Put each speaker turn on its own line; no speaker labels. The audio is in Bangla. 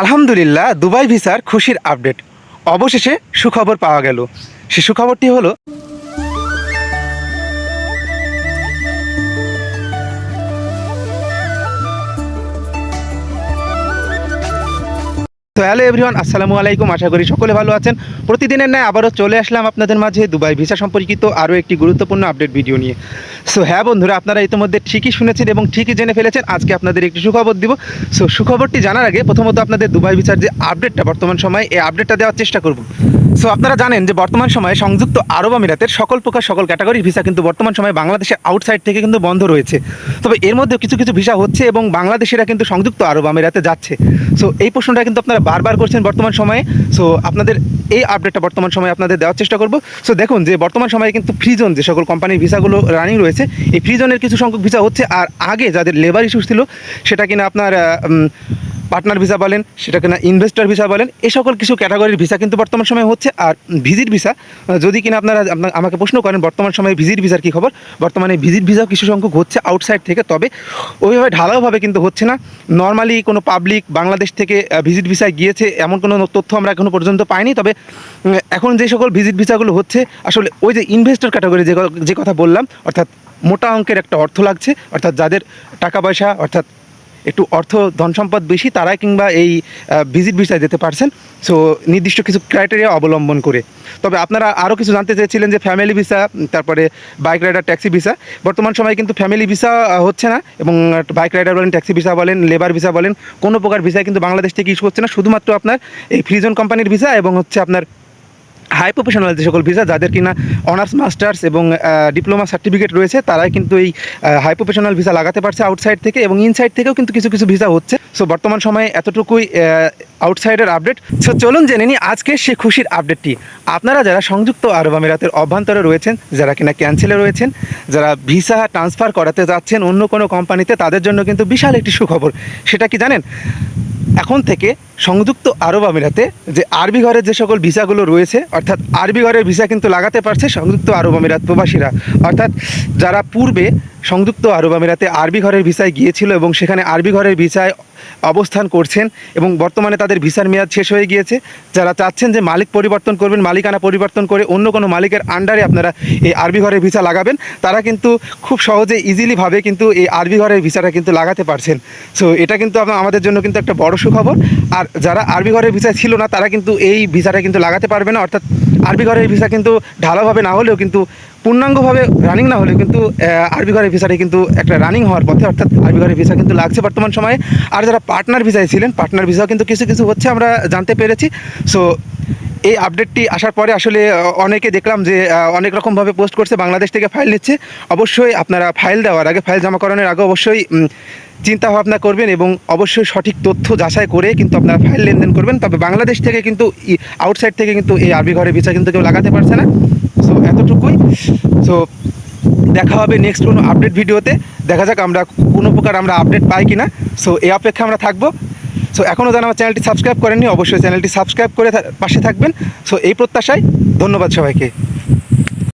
আলহামদুলিল্লাহ দুবাই ভিসার খুশির আপডেট। অবশেষে সুখবর পাওয়া গেল। সে সুখবরটি হলো তো হ্যালো এভরিওয়ান, আসসালামু আলাইকুম। আশা করি সকলে ভালো আছেন। প্রতিদিনের ন্যায় আবারও চলে আসলাম আপনাদের মাঝে দুবাই ভিসা সম্পর্কিত আরও একটি গুরুত্বপূর্ণ আপডেট ভিডিও নিয়ে। সো হ্যাঁ বন্ধুরা, আপনারা ইতিমধ্যে ঠিকই শুনেছেন এবং ঠিকই জেনে ফেলেছেন। আজকে আপনাদের একটি সুখবর দিব। সো সুখবরটি জানার আগে প্রথমত আপনাদের দুবাই ভিসার যে আপডেটটা বর্তমান সময়ে এই আপডেটটা দেওয়ার চেষ্টা করব। সো আপনারা জানেন যে বর্তমান সময়ে সংযুক্ত আরব আমিরাতের সকল প্রকার সকল ক্যাটাগরির ভিসা কিন্তু বর্তমান সময়ে বাংলাদেশের আউটসাইড থেকে কিন্তু বন্ধ রয়েছে। তবে এর মধ্যে কিছু কিছু ভিসা হচ্ছে এবং বাংলাদেশিরা কিন্তু সংযুক্ত আরব আমিরাতে যাচ্ছে। সো এই প্রশ্নটা কিন্তু আপনারা বারবার করছেন বর্তমান সময়ে। সো আপনাদের এই আপডেটটা বর্তমান সময়ে আপনাদের দেওয়ার চেষ্টা করব। সো দেখুন যে বর্তমান সময়ে কিন্তু ফ্রিজন যে সকল কোম্পানির ভিসাগুলো রানিং রয়েছে, এই ফ্রিজনের কিছু সংখ্যক ভিসা হচ্ছে। আর আগে যাদের লেবার ইস্যু ছিল, সেটা কিনা আপনার পার্টনার ভিসা বলেন সেটা কিনা ইনভেস্টর ভিসা বলেন এই সকল কিছু ক্যাটাগরির ভিসা কিন্তু বর্তমান সময়ে হচ্ছে, আর ভিজিট ভিসা যদি কিনা আপনারা আপনা- আমাকে প্রশ্ন করেন, বর্তমান সময়ে ভিজিট ভিসার কী খবর? বর্তমানে ভিজিট ভিসাও কিছু সংখ্যক হচ্ছে আউটসাইড থেকে, তবে ওইভাবে ঢালাওভাবে কিন্তু হচ্ছে না। নর্মালি কোনো পাবলিক বাংলাদেশ থেকে ভিজিট ভিসায় গিয়েছে, এমন কোনো তথ্য আমরা এখনও পর্যন্ত পাইনি, তবে এখন যে সকল ভিজিট ভিসাগুলো হচ্ছে, আসলে ওই যে ইনভেস্টর ক্যাটাগরি যে যে কথা বললাম, অর্থাৎ মোটা অঙ্কের একটা অর্থ লাগছে, অর্থাৎ যাদের টাকা পয়সা, অর্থাৎ একটু অর্থ ধন সম্পদ বেশি, তারাই কিংবা এই ভিজিট ভিসায় যেতে পারছেন। সো নির্দিষ্ট কিছু ক্রাইটেরিয়া অবলম্বন করে। তবে আপনারা আরও কিছু জানতে চেয়েছিলেন যে ফ্যামিলি ভিসা তারপরে বাইক রাইডার ট্যাক্সি ভিসা বর্তমান সময়ে কিন্তু ফ্যামিলি ভিসা হচ্ছে না এবং বাইক রাইডার বলেন ট্যাক্সি ভিসা বলেন লেবার ভিসা বলেন, কোনো প্রকার ভিসা কিন্তু বাংলাদেশ থেকে ইস্যু হচ্ছে না। শুধুমাত্র আপনার এই ফ্রিজন কোম্পানির ভিসা এবং হচ্ছে আপনার হাই প্রফেশনাল যে সকল ভিসা যাদের কিনা অনার্স মাস্টার্স এবং ডিপ্লোমা সার্টিফিকেট রয়েছে, তারাই কিন্তু এই হাই প্রফেশনাল ভিসা লাগাতে পারছে আউটসাইড থেকে এবং ইনসাইড থেকেও কিন্তু কিছু কিছু ভিসা হচ্ছে। সো বর্তমান সময়ে এতটুকুই আউটসাইডের আপডেট সো চলুন জেনে নিই আজকের সে খুশির আপডেটটি আপনারা যারা সংযুক্ত আরব আমিরাতের অভ্যন্তরে রয়েছেন, যারা কিনা ক্যান্সেলে রয়েছেন, যারা ভিসা ট্রান্সফার করাতে যাচ্ছেন অন্য কোনো কোম্পানিতে তাদের জন্য কিন্তু বিশাল একটি সুখবর। সেটা কি জানেন? এখন থেকে সংযুক্ত আরব আমিরাতে যে আরবি ঘরের যে সকল ভিসাগুলো রয়েছে, অর্থাৎ আরবি ঘরের ভিসা কিন্তু লাগাতে পারছে সংযুক্ত আরব আমিরাত প্রবাসীরা। অর্থাৎ যারা পূর্বে সংযুক্ত আরব আমিরাতে আরবি ঘরের ভিসায় গিয়েছিল এবং সেখানে আরবি ঘরের ভিসায় অবস্থান করছেন এবং বর্তমানে তাদের ভিসার মেয়াদ শেষ হয়ে গিয়েছে। যারা চাচ্ছেন যে মালিক পরিবর্তন করবেন, মালিকানা পরিবর্তন করে অন্য কোনো মালিকের আন্ডারে আপনারা এই আরবি ঘরের ভিসা লাগাবেন, তারা কিন্তু খুব সহজে ইজিলিভাবে কিন্তু এই আরবি ঘরের ভিসাটা কিন্তু লাগাতে পারছেন। সো এটা কিন্তু আমাদের জন্য কিন্তু একটা বড় সুখবর। আর যারা আরবি ঘরের ভিসা ছিল না, তারা কিন্তু এই ভিসাটা কিন্তু লাগাতে পারবে না। অর্থাৎ আরবি ঘরের ভিসা কিন্তু ঢালাভাবে না হলেও কিন্তু পূর্ণাঙ্গভাবে রানিং না হলে কিন্তু আরবি ঘরের ভিসারে কিন্তু একটা রানিং হওয়ার পথে, অর্থাৎ আরবি ঘরের ভিসা কিন্তু লাগছে বর্তমান সময়ে। আর যারা পার্টনার ভিসায় ছিলেন পার্টনার ভিসাও কিন্তু কিছু কিছু হচ্ছে আমরা জানতে পেরেছি। সো এই আপডেটটি আসার পরে আসলে অনেকে দেখলাম যে অনেক রকমভাবে পোস্ট করছে, বাংলাদেশ থেকে ফাইল নিচ্ছে। অবশ্যই আপনারা ফাইল দেওয়ার আগে ফাইল জমা করানোর আগে অবশ্যই চিন্তা ভাবনা করবেন এবং অবশ্যই সঠিক তথ্য যাচাই করে কিন্তু আপনারা ফাইল লেনদেন করবেন। তবে বাংলাদেশ থেকে কিন্তু আউটসাইড থেকে কিন্তু এই আরবি ঘরের ভিসা কিন্তু কেউ লাগাতে পারছে না। সো এতটুকুই। সো দেখা হবে নেক্সট কোনো আপডেট ভিডিওতে দেখা যাক আমরা, কোনো প্রকার আমরা আপডেট পাই কিনা। সো এই অপেক্ষা আমরা থাকব। সো এখনও যারা আমার চ্যানেলটি সাবস্ক্রাইব করেননি, অবশ্যই চ্যানেলটি সাবস্ক্রাইব করে পাশে থাকবেন। সো এই প্রত্যাশায় ধন্যবাদ সবাইকে।